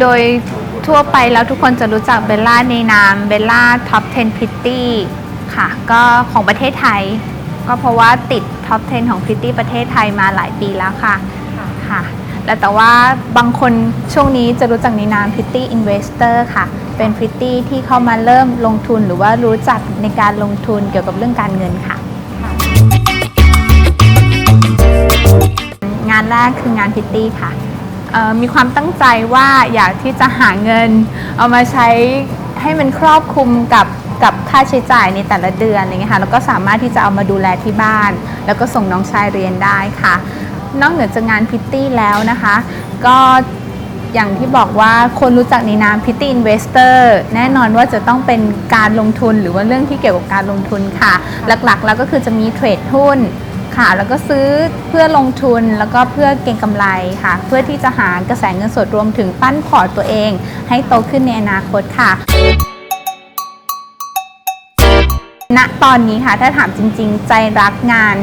โดยทั่วไปแล้วทุกคนจะรู้จักเบลล่าในนามเบลล่าท็อป 10 พิตตี้ค่ะ ก็ของประเทศไทย ก็เพราะว่าติดท็อป 10 ของพิตตี้ประเทศไทยมาหลายปีแล้วค่ะค่ะและแต่ว่าบางคนช่วงนี้จะรู้จักในนามพิตตี้อินเวสเตอร์ค่ะ เป็นพิตตี้ที่เข้ามาเริ่มลงทุนหรือว่ารู้จักในการลงทุนเกี่ยวกับเรื่องการเงินค่ะ งานแรกคืองานพิตตี้ค่ะเอ่อ มีความตั้งใจว่าอยากที่จะหาเงิน เอามาใช้ให้มันครอบคลุมกับกับค่าใช้จ่ายในแต่ละเดือนอะไรเงี้ยค่ะแล้วก็สามารถที่จะเอามาดูแลที่บ้าน แล้วก็ส่งน้องชายเรียนได้ค่ะ นอกเหนือจากงานพิตตี้แล้วนะคะ ก็อย่างที่บอกว่าคนรู้จักในนามพิตตี้อินเวสเตอร์แน่นอนว่าจะต้องเป็นการลงทุนหรือว่าเรื่องที่เกี่ยวกับการลงทุนค่ะ หลักๆ แล้วก็คือจะมีเทรดหุ้น ค่ะ แล้วก็ซื้อเพื่อลงทุนแล้วก็เพื่อเก็งกำไรค่ะ เพื่อที่จะหากระแสเงินสดรวมถึงปั้นพอร์ตตัวเอง ให้โตขึ้นในอนาคตค่ะณตอนนี้ค่ะถ้าถามจริง ๆ ใจรักงาน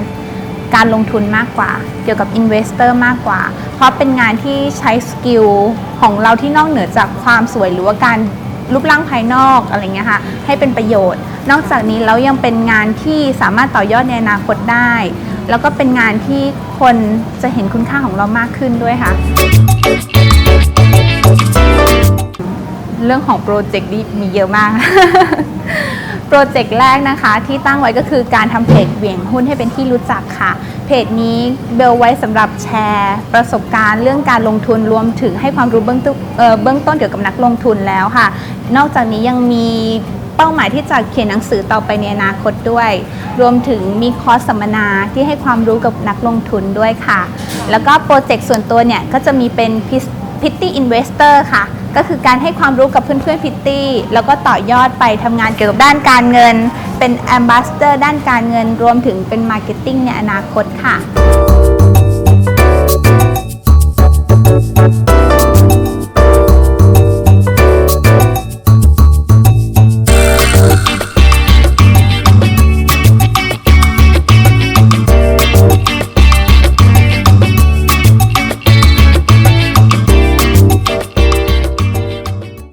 การลงทุนมากกว่า เกี่ยวกับอินเวสเตอร์มากกว่า เพราะเป็นงานที่ใช้สกิลของเราที่นอกเหนือจากความสวยหรือว่าการรูปร่างภายนอกอะไรเงี้ยค่ะให้เป็นประโยชน์ นอกจากนี้แล้วยังเป็นงานที่สามารถต่อยอดในอนาคตได้ แล้วก็เป็นงานที่คนจะเห็นคุณค่าของเรามากขึ้นด้วยค่ะ เรื่องของโปรเจกต์นี้มีเยอะมาก โปรเจกต์แรกนะคะ ที่ตั้งไว้ก็คือการทำเพจเหวี่ยงหุ้นให้เป็นที่รู้จักค่ะ เพจนี้เบลไว้สำหรับแชร์ ประสบการณ์เรื่องการลงทุนรวมถึงให้ความรู้เบื้องต้นเเบื้องต้นเกี่ยวกับนักลงทุนแล้วค่ะ นอกจากนี้ยังมี เป้าหมายที่จะเขียนหนังสือต่อไปในอนาคตด้วย รวมถึงมีคอร์สสัมมนาที่ให้ความรู้กับนักลงทุนด้วยค่ะ แล้วก็โปรเจกต์ส่วนตัวเนี่ยก็จะมีเป็นพิตตี้อินเวสเตอร์ค่ะ ก็คือการให้ความรู้กับเพื่อนๆพิตตี้แล้วก็ต่อยอดไปทำงานเกี่ยวกับด้านการเงิน เป็นแอมบาสเดอร์ด้านการเงิน รวมถึงเป็นมาร์เก็ตติ้งในอนาคตค่ะ